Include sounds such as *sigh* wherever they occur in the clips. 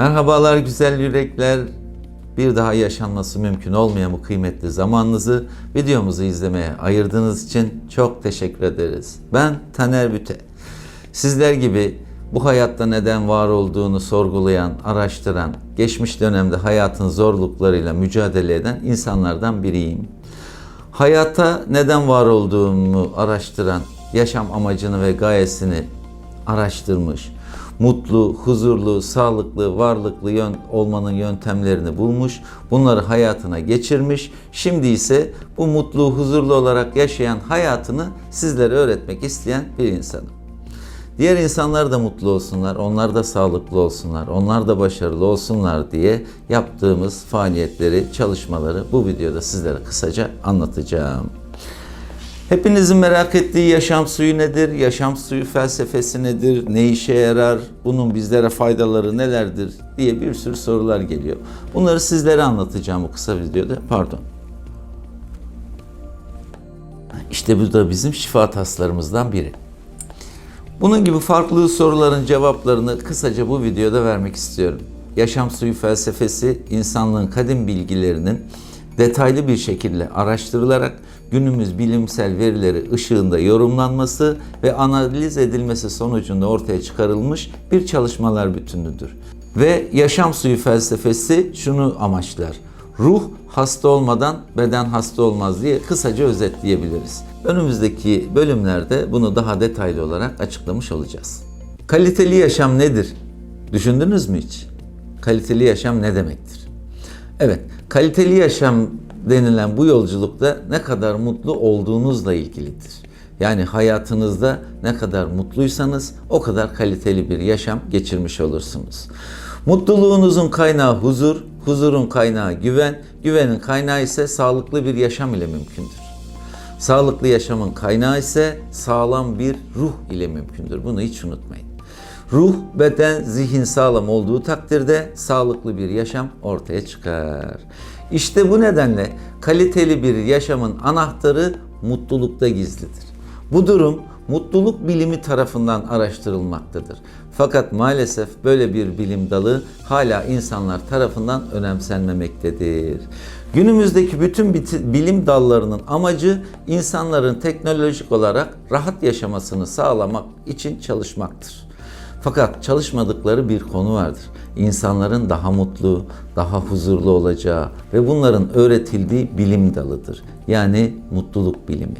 Merhabalar güzel yürekler. Bir daha yaşanması mümkün olmayan bu kıymetli zamanınızı videomuzu izlemeye ayırdığınız için çok teşekkür ederiz. Ben Taner Büte. Sizler gibi bu hayatta neden var olduğunu sorgulayan, araştıran, geçmiş dönemde hayatın zorluklarıyla mücadele eden insanlardan biriyim. Hayata neden var olduğumu araştıran, yaşam amacını ve gayesini araştırmış, mutlu, huzurlu, sağlıklı, varlıklı yön, olmanın yöntemlerini bulmuş, bunları hayatına geçirmiş. Şimdi ise bu mutlu, huzurlu olarak yaşayan hayatını sizlere öğretmek isteyen bir insanım. Diğer insanlar da mutlu olsunlar, onlar da sağlıklı olsunlar, onlar da başarılı olsunlar diye yaptığımız faaliyetleri, çalışmaları bu videoda sizlere kısaca anlatacağım. Hepinizin merak ettiği yaşam suyu nedir? Yaşam suyu felsefesi nedir? Ne işe yarar? Bunun bizlere faydaları nelerdir? diye bir sürü sorular geliyor. Bunları sizlere anlatacağım bu kısa videoda. Pardon. İşte bu da bizim şifa taslarımızdan biri. Bunun gibi farklı soruların cevaplarını kısaca bu videoda vermek istiyorum. Yaşam suyu felsefesi insanlığın kadim bilgilerinin detaylı bir şekilde araştırılarak günümüz bilimsel verileri ışığında yorumlanması ve analiz edilmesi sonucunda ortaya çıkarılmış bir çalışmalar bütünüdür. Ve yaşam suyu felsefesi şunu amaçlar. Ruh hasta olmadan beden hasta olmaz diye kısaca özetleyebiliriz. Önümüzdeki bölümlerde bunu daha detaylı olarak açıklamış olacağız. Kaliteli yaşam nedir? Düşündünüz mü hiç? Kaliteli yaşam ne demektir? Evet, kaliteli yaşam denilen bu yolculukta ne kadar mutlu olduğunuzla ilgilidir. Yani hayatınızda ne kadar mutluysanız o kadar kaliteli bir yaşam geçirmiş olursunuz. Mutluluğunuzun kaynağı huzur, huzurun kaynağı güven, güvenin kaynağı ise sağlıklı bir yaşam ile mümkündür. Sağlıklı yaşamın kaynağı ise sağlam bir ruh ile mümkündür. Bunu hiç unutmayın. Ruh, beden, zihin sağlam olduğu takdirde sağlıklı bir yaşam ortaya çıkar. İşte bu nedenle kaliteli bir yaşamın anahtarı mutlulukta gizlidir. Bu durum mutluluk bilimi tarafından araştırılmaktadır. Fakat maalesef böyle bir bilim dalı hala insanlar tarafından önemsenmemektedir. Günümüzdeki bütün bilim dallarının amacı insanların teknolojik olarak rahat yaşamasını sağlamak için çalışmaktır. Fakat çalışmadıkları bir konu vardır. İnsanların daha mutlu, daha huzurlu olacağı ve bunların öğretildiği bilim dalıdır. Yani mutluluk bilimi.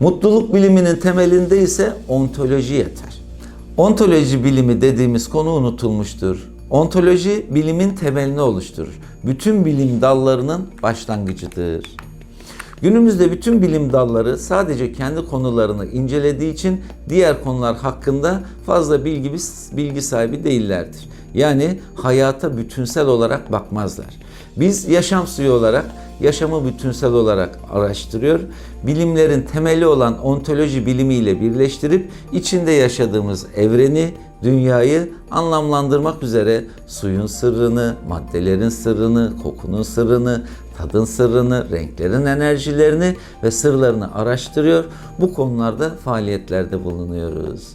Mutluluk biliminin temelinde ise ontoloji yeter. Ontoloji bilimi dediğimiz konu unutulmuştur. Ontoloji bilimin temelini oluşturur. Bütün bilim dallarının başlangıcıdır. Günümüzde bütün bilim dalları sadece kendi konularını incelediği için diğer konular hakkında fazla bilgi, bilgi sahibi değillerdir. Yani hayata bütünsel olarak bakmazlar. Biz yaşam suyu olarak yaşamı bütünsel olarak araştırıyor, bilimlerin temeli olan ontoloji bilimiyle birleştirip içinde yaşadığımız evreni, dünyayı anlamlandırmak üzere suyun sırrını, maddelerin sırrını, kokunun sırrını, tadın sırrını, renklerin enerjilerini ve sırlarını araştırıyor. Bu konularda faaliyetlerde bulunuyoruz.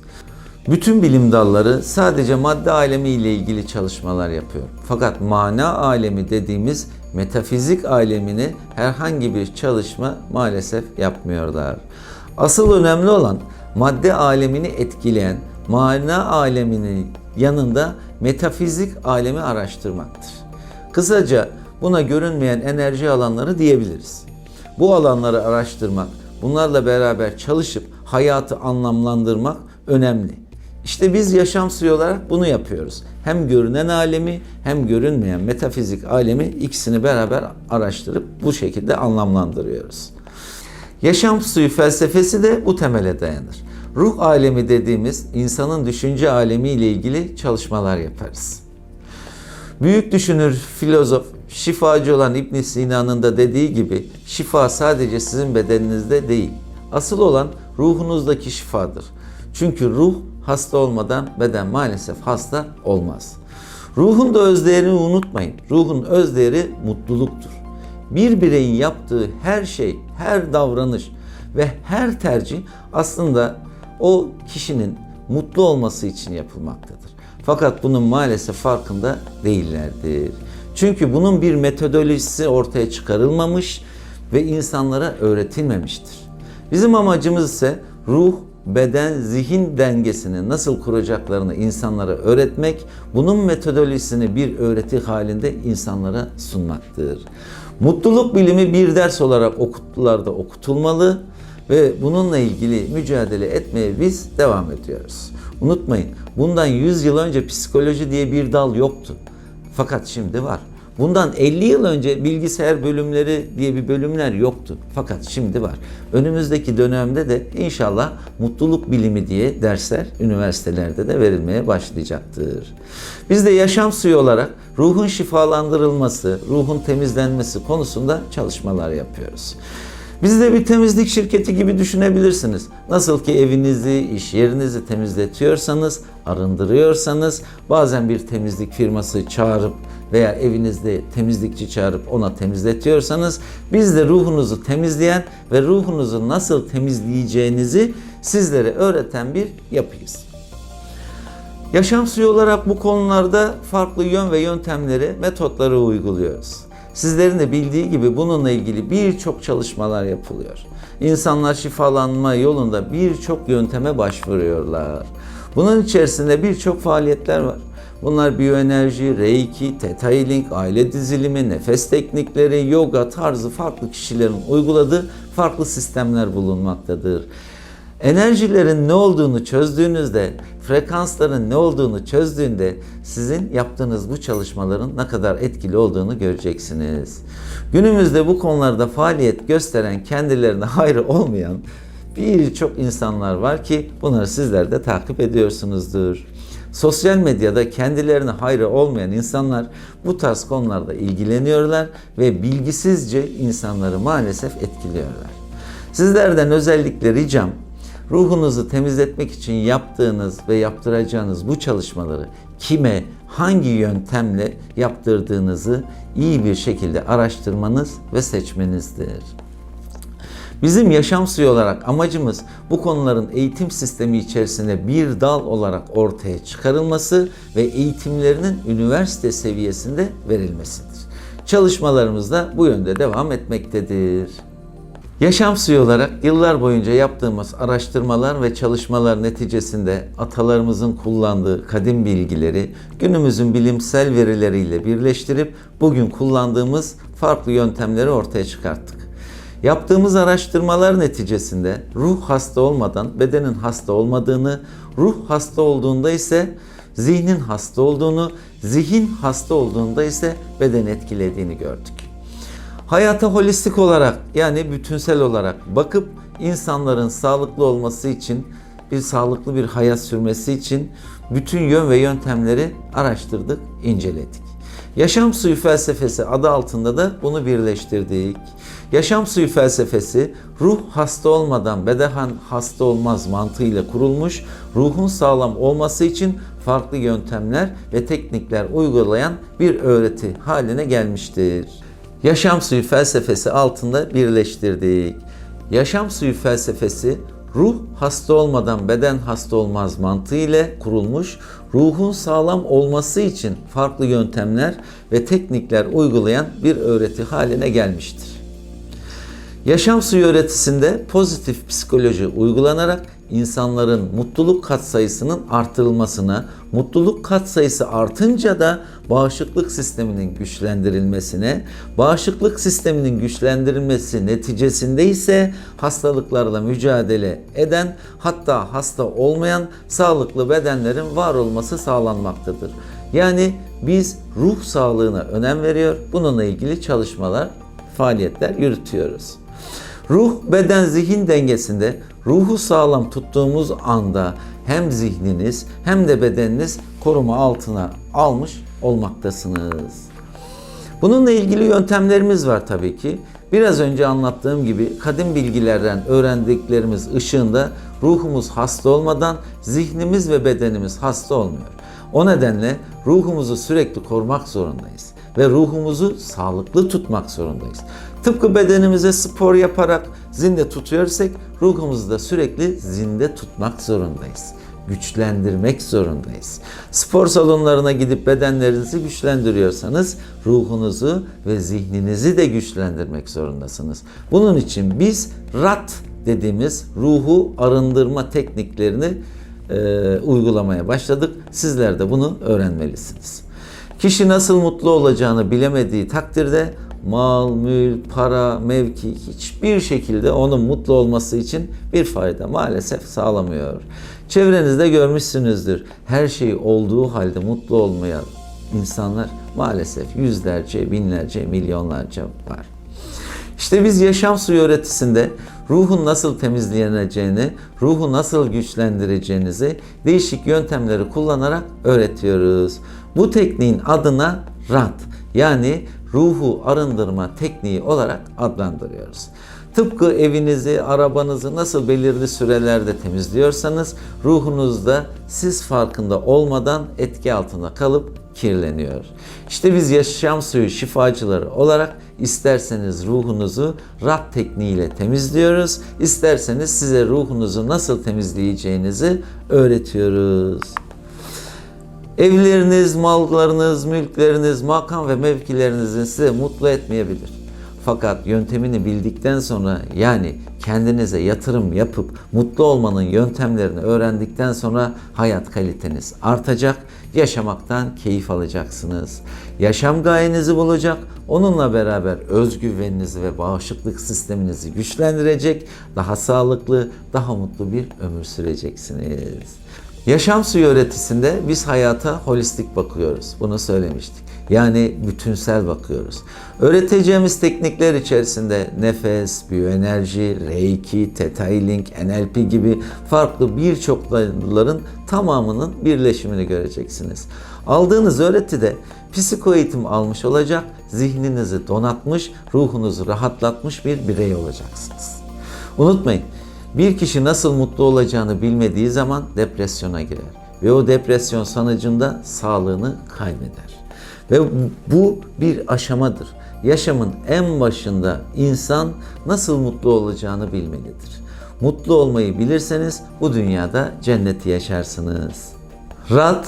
Bütün bilim dalları sadece madde alemi ile ilgili çalışmalar yapıyor. Fakat mana alemi dediğimiz metafizik alemini herhangi bir çalışma maalesef yapmıyorlar. Asıl önemli olan madde alemini etkileyen mana aleminin yanında metafizik alemi araştırmaktır. Kısaca buna görünmeyen enerji alanları diyebiliriz. Bu alanları araştırmak, bunlarla beraber çalışıp hayatı anlamlandırmak önemli. İşte biz yaşam suyu olarak bunu yapıyoruz. Hem görünen alemi hem görünmeyen metafizik alemi ikisini beraber araştırıp bu şekilde anlamlandırıyoruz. Yaşam suyu felsefesi de bu temele dayanır. Ruh alemi dediğimiz insanın düşünce alemi ile ilgili çalışmalar yaparız. Büyük düşünür, filozof, şifacı olan İbn Sina'nın da dediği gibi şifa sadece sizin bedeninizde değil. Asıl olan ruhunuzdaki şifadır. Çünkü ruh hasta olmadan beden maalesef hasta olmaz. Ruhun da özdeğerini unutmayın. Ruhun özdeğeri mutluluktur. Bir bireyin yaptığı her şey, her davranış ve her tercih aslında o kişinin mutlu olması için yapılmaktadır. Fakat bunun maalesef farkında değillerdir. Çünkü bunun bir metodolojisi ortaya çıkarılmamış ve insanlara öğretilmemiştir. Bizim amacımız ise ruh, beden, zihin dengesini nasıl kuracaklarını insanlara öğretmek, bunun metodolojisini bir öğreti halinde insanlara sunmaktır. Mutluluk bilimi bir ders olarak okullarda okutulmalı ve bununla ilgili mücadele etmeye biz devam ediyoruz. Unutmayın, bundan 100 yıl önce psikoloji diye bir dal yoktu. Fakat şimdi var. Bundan 50 yıl önce bilgisayar bölümleri diye bir bölümler yoktu. Fakat şimdi var. Önümüzdeki dönemde de inşallah mutluluk bilimi diye dersler üniversitelerde de verilmeye başlayacaktır. Biz de yaşam suyu olarak ruhun şifalandırılması, ruhun temizlenmesi konusunda çalışmalar yapıyoruz. Biz de bir temizlik şirketi gibi düşünebilirsiniz. Nasıl ki evinizi, iş yerinizi temizletiyorsanız, arındırıyorsanız, bazen bir temizlik firması çağırıp veya evinizde temizlikçi çağırıp ona temizletiyorsanız, biz de ruhunuzu temizleyen ve ruhunuzu nasıl temizleyeceğinizi sizlere öğreten bir yapıyız. Yaşam suyu olarak bu konularda farklı yön ve yöntemleri, metotları uyguluyoruz. Sizlerin de bildiği gibi bununla ilgili birçok çalışmalar yapılıyor. İnsanlar şifalanma yolunda birçok yönteme başvuruyorlar. Bunun içerisinde birçok faaliyetler var. Bunlar biyoenerji, reiki, theta healing, aile dizilimi, nefes teknikleri, yoga tarzı farklı kişilerin uyguladığı farklı sistemler bulunmaktadır. Enerjilerin ne olduğunu çözdüğünüzde, frekansların ne olduğunu çözdüğünde sizin yaptığınız bu çalışmaların ne kadar etkili olduğunu göreceksiniz. Günümüzde bu konularda faaliyet gösteren, kendilerine *laughs* hayrı olmayan birçok insanlar var ki bunları sizler de takip ediyorsunuzdur. Sosyal medyada kendilerine hayrı olmayan insanlar bu tarz konularda ilgileniyorlar ve bilgisizce insanları maalesef etkiliyorlar. Sizlerden özellikle ricam ruhunuzu temizletmek için yaptığınız ve yaptıracağınız bu çalışmaları kime, hangi yöntemle yaptırdığınızı iyi bir şekilde araştırmanız ve seçmenizdir. Bizim yaşam suyu olarak amacımız bu konuların eğitim sistemi içerisinde bir dal olarak ortaya çıkarılması ve eğitimlerinin üniversite seviyesinde verilmesidir. Çalışmalarımız da bu yönde devam etmektedir. Yaşam suyu olarak yıllar boyunca yaptığımız araştırmalar ve çalışmalar neticesinde atalarımızın kullandığı kadim bilgileri günümüzün bilimsel verileriyle birleştirip bugün kullandığımız farklı yöntemleri ortaya çıkarttık. Yaptığımız araştırmalar neticesinde ruh hasta olmadan bedenin hasta olmadığını, ruh hasta olduğunda ise zihnin hasta olduğunu, zihin hasta olduğunda ise beden etkilediğini gördük. Hayata holistik olarak yani bütünsel olarak bakıp insanların sağlıklı olması için bir sağlıklı bir hayat sürmesi için bütün yön ve yöntemleri araştırdık, inceledik. Yaşam suyu felsefesi adı altında da bunu birleştirdik. Yaşam suyu felsefesi ruh hasta olmadan beden hasta olmaz mantığıyla kurulmuş, ruhun sağlam olması için farklı yöntemler ve teknikler uygulayan bir öğreti haline gelmiştir. Yaşam suyu felsefesi altında birleştirdik. Yaşam suyu felsefesi ruh hasta olmadan beden hasta olmaz mantığı ile kurulmuş, ruhun sağlam olması için farklı yöntemler ve teknikler uygulayan bir öğreti haline gelmiştir. Yaşam suyu öğretisinde pozitif psikoloji uygulanarak insanların mutluluk katsayısının artırılmasına, mutluluk katsayısı artınca da bağışıklık sisteminin güçlendirilmesine, bağışıklık sisteminin güçlendirilmesi neticesinde ise hastalıklarla mücadele eden hatta hasta olmayan sağlıklı bedenlerin var olması sağlanmaktadır. Yani biz ruh sağlığına önem veriyor. Bununla ilgili çalışmalar, faaliyetler yürütüyoruz. Ruh, beden, zihin dengesinde ruhu sağlam tuttuğumuz anda hem zihniniz hem de bedeniniz koruma altına almış olmaktasınız. Bununla ilgili yöntemlerimiz var tabii ki. Biraz önce anlattığım gibi kadim bilgilerden öğrendiklerimiz ışığında ruhumuz hasta olmadan zihnimiz ve bedenimiz hasta olmuyor. O nedenle ruhumuzu sürekli korumak zorundayız ve ruhumuzu sağlıklı tutmak zorundayız. Tıpkı bedenimize spor yaparak zinde tutuyorsak ruhumuzu da sürekli zinde tutmak zorundayız. güçlendirmek zorundayız. Spor salonlarına gidip bedenlerinizi güçlendiriyorsanız ruhunuzu ve zihninizi de güçlendirmek zorundasınız. Bunun için biz RAT dediğimiz ruhu arındırma tekniklerini e, uygulamaya başladık. Sizler de bunu öğrenmelisiniz. Kişi nasıl mutlu olacağını bilemediği takdirde mal, mülk, para, mevki hiçbir şekilde onun mutlu olması için bir fayda maalesef sağlamıyor. Çevrenizde görmüşsünüzdür. Her şey olduğu halde mutlu olmayan insanlar maalesef yüzlerce, binlerce, milyonlarca var. İşte biz yaşam suyu öğretisinde ruhun nasıl temizleneceğini, ruhu nasıl güçlendireceğinizi değişik yöntemleri kullanarak öğretiyoruz. Bu tekniğin adına RAT yani ruhu arındırma tekniği olarak adlandırıyoruz. Tıpkı evinizi, arabanızı nasıl belirli sürelerde temizliyorsanız ruhunuz da siz farkında olmadan etki altında kalıp kirleniyor. İşte biz yaşam suyu şifacıları olarak isterseniz ruhunuzu rat tekniğiyle temizliyoruz, isterseniz size ruhunuzu nasıl temizleyeceğinizi öğretiyoruz. Evleriniz, mallarınız, mülkleriniz, makam ve mevkilerinizin size mutlu etmeyebilir. Fakat yöntemini bildikten sonra yani kendinize yatırım yapıp mutlu olmanın yöntemlerini öğrendikten sonra hayat kaliteniz artacak, yaşamaktan keyif alacaksınız. Yaşam gayenizi bulacak, onunla beraber özgüveninizi ve bağışıklık sisteminizi güçlendirecek, daha sağlıklı, daha mutlu bir ömür süreceksiniz. Yaşam suyu öğretisinde biz hayata holistik bakıyoruz. Bunu söylemiştik. Yani bütünsel bakıyoruz. Öğreteceğimiz teknikler içerisinde nefes, biyoenerji, reiki, theta healing, NLP gibi farklı birçok dalların tamamının birleşimini göreceksiniz. Aldığınız öğretide psiko eğitim almış olacak, zihninizi donatmış, ruhunuzu rahatlatmış bir birey olacaksınız. Unutmayın, bir kişi nasıl mutlu olacağını bilmediği zaman depresyona girer ve o depresyon sonucunda sağlığını kaybeder. Ve bu bir aşamadır. Yaşamın en başında insan nasıl mutlu olacağını bilmelidir. Mutlu olmayı bilirseniz bu dünyada cenneti yaşarsınız. Rat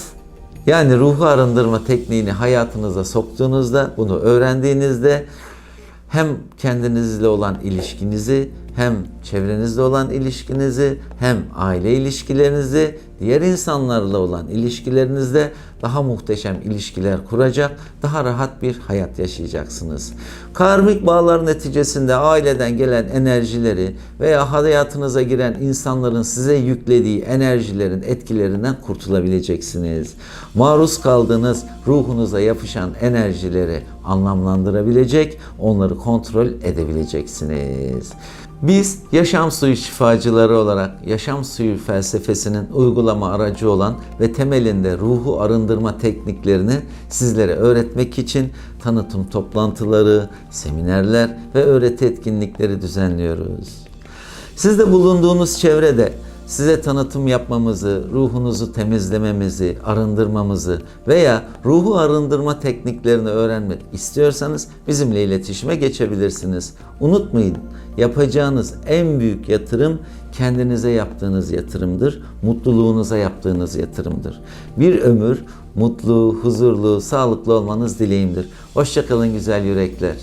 yani ruhu arındırma tekniğini hayatınıza soktuğunuzda, bunu öğrendiğinizde hem kendinizle olan ilişkinizi hem çevrenizle olan ilişkinizi hem aile ilişkilerinizi diğer insanlarla olan ilişkilerinizde daha muhteşem ilişkiler kuracak, daha rahat bir hayat yaşayacaksınız. Karmik bağlar neticesinde aileden gelen enerjileri veya hayatınıza giren insanların size yüklediği enerjilerin etkilerinden kurtulabileceksiniz. Maruz kaldığınız ruhunuza yapışan enerjileri anlamlandırabilecek, onları kontrol edebileceksiniz. Biz yaşam suyu şifacıları olarak yaşam suyu felsefesinin uygulama aracı olan ve temelinde ruhu arındırma tekniklerini sizlere öğretmek için tanıtım toplantıları, seminerler ve öğreti etkinlikleri düzenliyoruz. Siz de bulunduğunuz çevrede size tanıtım yapmamızı, ruhunuzu temizlememizi, arındırmamızı veya ruhu arındırma tekniklerini öğrenmek istiyorsanız bizimle iletişime geçebilirsiniz. Unutmayın, yapacağınız en büyük yatırım kendinize yaptığınız yatırımdır, mutluluğunuza yaptığınız yatırımdır. Bir ömür mutlu, huzurlu, sağlıklı olmanız dileğimdir. Hoşçakalın güzel yürekler.